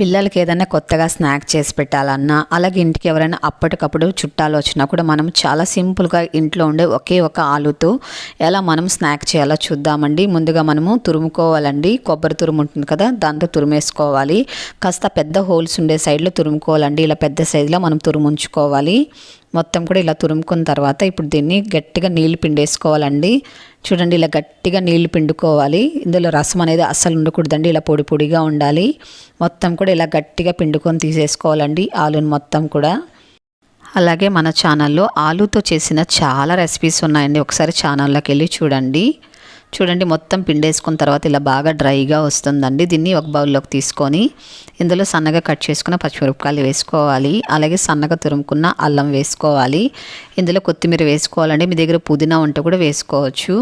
పిల్లలకి ఏదైనా కొత్తగా స్నాక్ చేసి పెట్టాలన్నా అలాగే ఇంటికి ఎవరైనా అప్పటికప్పుడు చుట్టాలు వచ్చినా కూడా మనం చాలా సింపుల్గా ఇంట్లో ఉండే ఒకే ఒక ఆలుతో ఎలా మనం స్నాక్ చేయాలో చూద్దామండి. ముందుగా మనము తురుముకోవాలండి. కొబ్బరి తురుము ఉంటుంది కదా దాంతో తురిమేసుకోవాలి. కాస్త పెద్ద హోల్స్ ఉండే సైడ్లో తురుముకోవాలండి. ఇలా పెద్ద సైజులో మనం తురుముంచుకోవాలి మొత్తం కూడా ఇలా తురుముకున్న తర్వాత ఇప్పుడు దీన్ని గట్టిగా నీళ్ళు పిండేసుకోవాలండి. చూడండి ఇలా గట్టిగా నీళ్ళు పిండుకోవాలి. ఇందులో రసం అనేది అస్సలు ఉండకూడదండి ఇలా పొడి పొడిగా ఉండాలి. మొత్తం కూడా ఇలా గట్టిగా పిండుకొని తీసేసుకోవాలండి ఆలుని మొత్తం కూడా. అలాగే మన ఛానల్లో ఆలుతో చేసిన చాలా రెసిపీస్ ఉన్నాయండి. ఒకసారి ఛానల్లోకి వెళ్ళి చూడండి. చూడండి మొత్తం పిండేసుకున్న తర్వాత ఇలా బాగా డ్రైగా వస్తుందండి. దీన్ని ఒక బౌల్లోకి తీసుకొని ఇందులో సన్నగా కట్ చేసుకున్న పచ్చిమిరపకాయలు వేసుకోవాలి. అలాగే సన్నగా తురుముకున్న అల్లం వేసుకోవాలి. ఇందులో కొత్తిమీర వేసుకోవాలండి. మీ దగ్గర పుదీనా ఉంటే కూడా వేసుకోవచ్చు.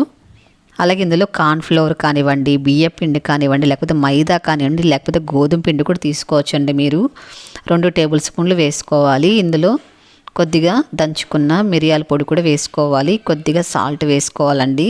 అలాగే ఇందులో ఫ్లోర్ కానివ్వండి బియ్య పిండి కానివ్వండి లేకపోతే మైదా కానివ్వండి లేకపోతే గోధుమ పిండి కూడా తీసుకోవచ్చండి మీరు. రెండు టేబుల్ స్పూన్లు వేసుకోవాలి. ఇందులో కొద్దిగా దంచుకున్న మిరియాల పొడి కూడా వేసుకోవాలి. కొద్దిగా సాల్ట్ వేసుకోవాలండి.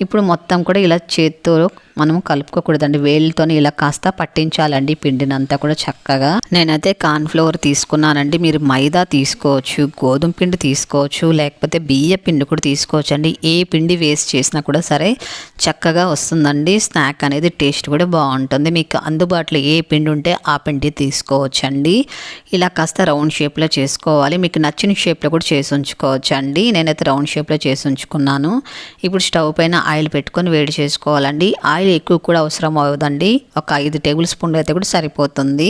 ఇప్పుడు మొత్తం కూడా ఇలా చేత్తో మనం కలుపుకోకూడదండి. వేళ్ళతోని ఇలా కాస్త పట్టించాలండి పిండినంతా కూడా చక్కగా. నేనైతే కార్న్ఫ్లవర్ తీసుకున్నానండి. మీరు మైదా తీసుకోవచ్చు గోధుమ పిండి తీసుకోవచ్చు లేకపోతే బియ్య పిండి కూడా తీసుకోవచ్చు అండి ఏ పిండి వేస్ట్ చేసినా కూడా సరే చక్కగా వస్తుందండి. స్నాక్ అనేది టేస్ట్ కూడా బాగుంటుంది. మీకు అందుబాటులో ఏ పిండి ఉంటే ఆ పిండి తీసుకోవచ్చు అండి ఇలా కాస్త రౌండ్ షేప్లో చేసుకోవాలి. మీకు నచ్చిన షేప్లో కూడా చేసి ఉంచుకోవచ్చు అండి నేనైతే రౌండ్ షేప్లో చేసి ఉంచుకున్నాను. ఇప్పుడు స్టవ్ పైన ఆయిల్ పెట్టుకొని వేడి చేసుకోవాలండి. ఆయిల్ ఎక్కువ కూడా అవసరం అవ్వదండి. ఒక ఐదు టేబుల్ స్పూన్లు అయితే కూడా సరిపోతుంది.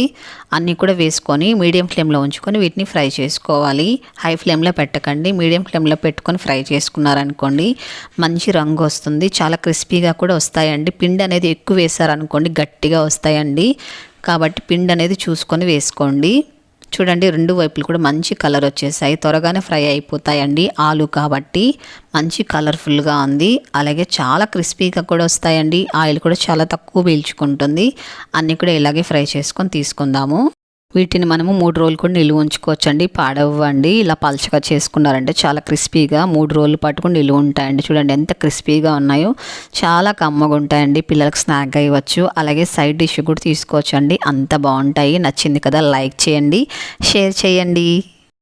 అన్నీ కూడా వేసుకొని మీడియం ఫ్లేమ్లో ఉంచుకొని వీటిని ఫ్రై చేసుకోవాలి. హై ఫ్లేమ్లో పెట్టకండి. మీడియం ఫ్లేమ్లో పెట్టుకొని ఫ్రై చేసుకున్నారనుకోండి మంచి రంగు వస్తుంది. చాలా క్రిస్పీగా కూడా వస్తాయండి. పిండి అనేది ఎక్కువ వేసారనుకోండి గట్టిగా వస్తాయండి. కాబట్టి పిండి అనేది చూసుకొని వేసుకోండి. చూడండి రెండు వైపులు కూడా మంచి కలర్ వచ్చేసాయి. త్వరగానే ఫ్రై అయిపోతాయండి. ఆలు కాబట్టి మంచి కలర్ఫుల్గా ఉంది. అలాగే చాలా క్రిస్పీగా కూడా వస్తాయండి. ఆయిల్ కూడా చాలా తక్కువ పీల్చుకుంటుంది. అన్నీ కూడా ఇలాగే ఫ్రై చేసుకొని తీసుకుందాము. వీటిని మనము మూడు రోజులు కూడా నిలువ ఉంచుకోవచ్చండి. పాడవ్వండి. ఇలా పలచగా చేసుకున్నారంటే చాలా క్రిస్పీగా మూడు రోజులు పట్టుకుని నిలువ ఉంటాయండి. చూడండి ఎంత క్రిస్పీగా ఉన్నాయో. చాలా కమ్మగా ఉంటాయండి. పిల్లలకు స్నాక్గా ఇవ్వచ్చు అలాగే సైడ్ డిష్ కూడా తీసుకోవచ్చండి. అంత బాగుంటాయి. నచ్చింది కదా. లైక్ చేయండి. షేర్ చేయండి.